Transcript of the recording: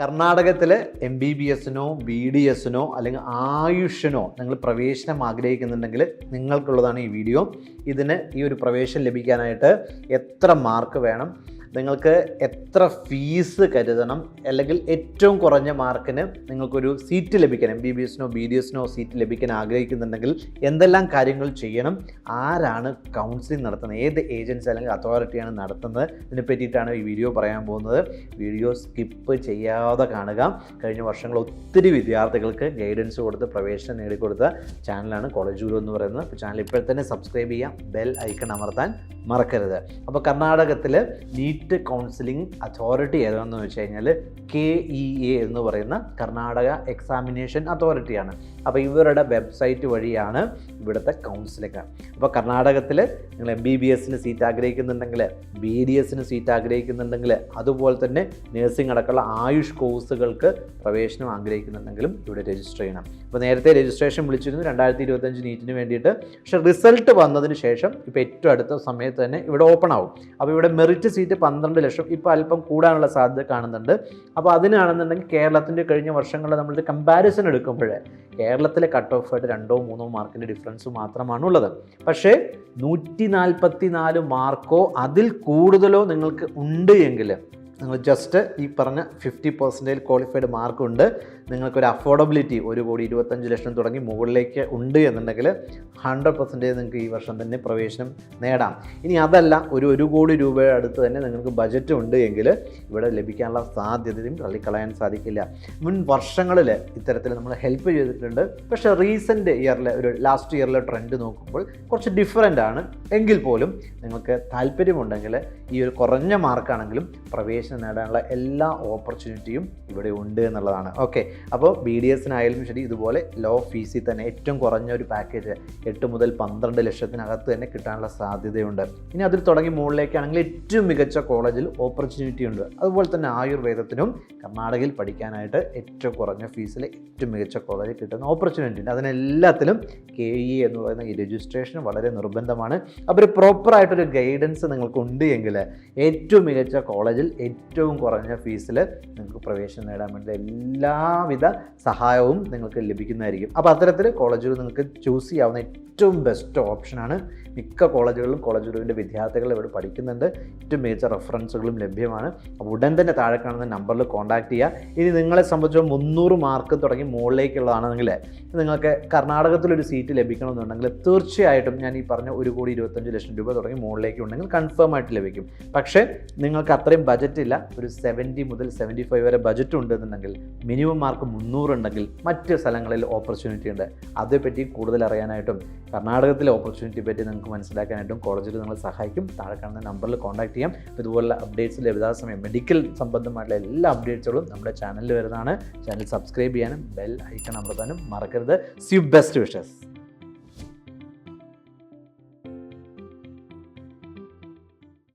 കർണാടകത്തിൽ M B B എസിനോ B D എസിനോ അല്ലെങ്കിൽ ആയുഷിനോ നിങ്ങൾ പ്രവേശനം ആഗ്രഹിക്കുന്നുണ്ടെങ്കിൽ നിങ്ങൾക്കുള്ളതാണ് ഈ വീഡിയോ. ഇതിന് ഈ ഒരു പ്രവേശനം ലഭിക്കാനായിട്ട് എത്ര മാർക്ക് വേണം? നിങ്ങൾക്ക് എത്ര ഫീസ് കരുതണം അല്ലെങ്കിൽ ഏറ്റവും കുറഞ്ഞ മാർക്കിന് നിങ്ങൾക്കൊരു സീറ്റ് ലഭിക്കാൻ എം ബി ബി എസിനോ ബി ഡി എസിനോ സീറ്റ് ലഭിക്കാൻ ആഗ്രഹിക്കുന്നുണ്ടെങ്കിൽ എന്തെല്ലാം കാര്യങ്ങൾ ചെയ്യണം ആരാണ് കൗൺസിലിംഗ് നടത്തുന്നത് ഏത് ഏജൻസി അല്ലെങ്കിൽ അതോറിറ്റിയാണ് നടത്തുന്നത് ഇതിനെ പറ്റിയിട്ടാണ് ഈ വീഡിയോ പറയാൻ പോകുന്നത്. വീഡിയോ സ്കിപ്പ് ചെയ്യാതെ കാണുക. കഴിഞ്ഞ വർഷങ്ങൾ ഒത്തിരി വിദ്യാർത്ഥികൾക്ക് ഗൈഡൻസ് കൊടുത്ത് പ്രവേശനം നേടിക്കൊടുത്ത ചാനലാണ് കോളേജ് ഗുരു എന്ന് പറയുന്നത്. അപ്പോൾ ചാനൽ ഇപ്പോൾ തന്നെ സബ്സ്ക്രൈബ് ചെയ്യാം ബെൽ ഐക്കൺ അമർത്താൻ മറക്കരുത്. അപ്പോൾ കർണാടകത്തിൽ നീറ്റ് കൗൺസിലിംഗ് അതോറിറ്റി ഏതാണെന്ന് വെച്ച് കഴിഞ്ഞാൽ കെ ഇ എ എന്ന് പറയുന്ന കർണാടക എക്സാമിനേഷൻ അതോറിറ്റിയാണ്. അപ്പോൾ ഇവരുടെ വെബ്സൈറ്റ് വഴിയാണ് ഇവിടുത്തെ കൗൺസിലിംഗ് അപ്പോൾ കർണാടകത്തിൽ നിങ്ങൾ എം ബി ബി എസിന് സീറ്റ് ആഗ്രഹിക്കുന്നുണ്ടെങ്കിൽ ബി ഡി എസിന് സീറ്റ് ആഗ്രഹിക്കുന്നുണ്ടെങ്കിൽ അതുപോലെ തന്നെ നഴ്സിംഗ് അടക്കമുള്ള ആയുഷ് കോഴ്സുകൾക്ക് പ്രവേശനം ആഗ്രഹിക്കുന്നുണ്ടെങ്കിലും ഇവിടെ രജിസ്റ്റർ ചെയ്യണം. അപ്പോൾ നേരത്തെ രജിസ്ട്രേഷൻ വിളിച്ചിരുന്നു രണ്ടായിരത്തി ഇരുപത്തഞ്ച് നീറ്റിന് വേണ്ടിയിട്ട്. പക്ഷേ റിസൾട്ട് വന്നതിന് ശേഷം ഇപ്പോൾ ഏറ്റവും അടുത്ത സമയത്ത് തന്നെ ഇവിടെ ഓപ്പൺ ആവും. അപ്പോൾ ഇവിടെ മെറിറ്റ് സീറ്റ് പന്ത്രണ്ട് ലക്ഷം ഇപ്പോൾ അല്പം കൂടാനുള്ള സാധ്യത കാണുന്നുണ്ട്. അപ്പോൾ അതിനാണെന്നുണ്ടെങ്കിൽ കേരളത്തിന്റെ കഴിഞ്ഞ വർഷങ്ങളിൽ നമ്മളൊരു കമ്പാരിസൺ എടുക്കുമ്പോൾ കേരളത്തിലെ കട്ട് ഓഫ് ആയിട്ട് രണ്ടോ മൂന്നോ മാർക്കിന്റെ ഡിഫറൻസ് മാത്രമാണ് ഉള്ളത്. പക്ഷേ നൂറ്റി നാൽപ്പത്തി നാല് മാർക്കോ അതിൽ കൂടുതലോ നിങ്ങൾക്ക് ഉണ്ട് എങ്കിൽ നിങ്ങൾ ജസ്റ്റ് ഈ പറഞ്ഞ ഫിഫ്റ്റി പെർസെന്റേജ് ക്വാളിഫൈഡ് മാർക്കുണ്ട് നിങ്ങൾക്കൊരു അഫോർഡബിലിറ്റി ഒരു കോടി ഇരുപത്തഞ്ച് ലക്ഷം തുടങ്ങി മുകളിലേക്ക് ഉണ്ട് എന്നുണ്ടെങ്കിൽ ഹൺഡ്രഡ് പെർസെന്റേജ് നിങ്ങൾക്ക് ഈ വർഷം തന്നെ പ്രവേശനം നേടാം. ഇനി അതല്ല ഒരു ഒരു കോടി രൂപയുടെ അടുത്ത് തന്നെ നിങ്ങൾക്ക് ബജറ്റ് ഉണ്ട് എങ്കിൽ ഇവിടെ ലഭിക്കാനുള്ള സാധ്യതയും തള്ളിക്കളയാൻ സാധിക്കില്ല. മുൻ വർഷങ്ങളിൽ ഇത്തരത്തിൽ നമ്മൾ ഹെൽപ്പ് ചെയ്തിട്ടുണ്ട്. പക്ഷേ റീസെന്റ് ഇയറിലെ ഒരു ലാസ്റ്റ് ഇയറിലെ ട്രെൻഡ് നോക്കുമ്പോൾ കുറച്ച് ഡിഫറെന്റ് ആണ്. എങ്കിൽ പോലും നിങ്ങൾക്ക് താല്പര്യമുണ്ടെങ്കിൽ ഈ ഒരു കുറഞ്ഞ മാർക്കാണെങ്കിലും പ്രവേശനം നേടാനുള്ള എല്ലാ ഓപ്പർച്യൂണിറ്റിയും ഇവിടെ ഉണ്ട് എന്നുള്ളതാണ്. ഓക്കെ അപ്പോൾ ബി ഡി എസിനായാലും ശരി ഇതുപോലെ ലോ ഫീസിൽ തന്നെ ഏറ്റവും കുറഞ്ഞ ഒരു പാക്കേജ് എട്ട് മുതൽ പന്ത്രണ്ട് ലക്ഷത്തിനകത്ത് തന്നെ കിട്ടാനുള്ള സാധ്യതയുണ്ട്. ഇനി അതിൽ തുടങ്ങി മുകളിലേക്കാണെങ്കിൽ ഏറ്റവും മികച്ച കോളേജിൽ ഓപ്പർച്യൂണിറ്റി ഉണ്ട്. അതുപോലെ തന്നെ ആയുർവേദത്തിനും കർണാടകയിൽ പഠിക്കാനായിട്ട് ഏറ്റവും കുറഞ്ഞ ഫീസിൽ ഏറ്റവും മികച്ച കോളേജിൽ കിട്ടുന്ന ഓപ്പർച്യൂണിറ്റി ഉണ്ട്. അതിനെല്ലാത്തിലും കെ ഇ എന്ന് പറയുന്ന ഈ രജിസ്ട്രേഷൻ വളരെ നിർബന്ധമാണ്. അപ്പോൾ ഒരു പ്രോപ്പറായിട്ടൊരു ഗൈഡൻസ് നിങ്ങൾക്ക് ഉണ്ട് എങ്കിൽ ഏറ്റവും മികച്ച കോളേജിൽ ഏറ്റവും കുറഞ്ഞ ഫീസിൽ നിങ്ങൾക്ക് പ്രവേശനം നേടാൻ വേണ്ടി എല്ലാവിധ സഹായവും നിങ്ങൾക്ക് ലഭിക്കുന്നതായിരിക്കും. അപ്പോൾ അത്തരത്തിൽ കോളേജുകൾ നിങ്ങൾക്ക് ചൂസ് ചെയ്യാവുന്ന ഏറ്റവും ബെസ്റ്റ് ഓപ്ഷനാണ് മിക്ക കോളേജുകളിലും കോളേജ് ഗുരുവിന്റെ വിദ്യാർത്ഥികൾ ഇവിടെ പഠിക്കുന്നുണ്ട്. ഏറ്റവും മികച്ച റെഫറൻസുകളും ലഭ്യമാണ്. അപ്പോൾ ഉടൻ തന്നെ താഴെ കാണുന്ന നമ്പറിൽ കോൺടാക്ട് ചെയ്യുക. ഇനി നിങ്ങളെ സംബന്ധിച്ച് മുന്നൂറ് മാർക്ക് തുടങ്ങി മുകളിലേക്കുള്ളതാണെങ്കിൽ നിങ്ങൾക്ക് കർണാടകത്തിലൊരു സീറ്റ് ലഭിക്കണമെന്നുണ്ടെങ്കിൽ തീർച്ചയായിട്ടും ഞാൻ ഈ പറഞ്ഞ ഒരു കോടി ഇരുപത്തഞ്ച് ലക്ഷം രൂപ തുടങ്ങി മുകളിലേക്ക് ഉണ്ടെങ്കിൽ കൺഫേം ആയിട്ട് ലഭിക്കും. പക്ഷേ നിങ്ങൾക്ക് അത്രയും ബജറ്റ് ഇല്ല ഒരു സെവന്റി മുതൽ സെവന്റി ഫൈവ് വരെ ബജറ്റ് ഉണ്ടെന്നുണ്ടെങ്കിൽ മിനിമം മാർക്ക് മുന്നൂറുണ്ടെങ്കിൽ മറ്റ് സ്ഥലങ്ങളിൽ ഓപ്പർച്യൂണിറ്റി ഉണ്ട്. അതേപ്പറ്റി കൂടുതൽ അറിയാനായിട്ടും കർണാടകത്തിലെ ഓപ്പർച്യൂണിറ്റി പറ്റി നിങ്ങൾക്ക് മനസ്സിലാക്കാനായിട്ടും കോളേജിൽ നിങ്ങൾ സഹായിക്കും. താഴെ കാണുന്ന നമ്പറിൽ കോൺടാക്ട് ചെയ്യാം. ഇതുപോലുള്ള ഇതുപോലുള്ള അപ്ഡേറ്റ്സ് ലഭിതാസമയം മെഡിക്കൽ സംബന്ധമായിട്ടുള്ള എല്ലാ അപ്ഡേറ്റ്സുകളും നമ്മുടെ ചാനലിൽ വരുന്നതാണ്. ചാനൽ സബ്സ്ക്രൈബ് ചെയ്യാനും ബെൽ ഐക്കൺ അമർത്താനും മറക്കരുത്. C best wishes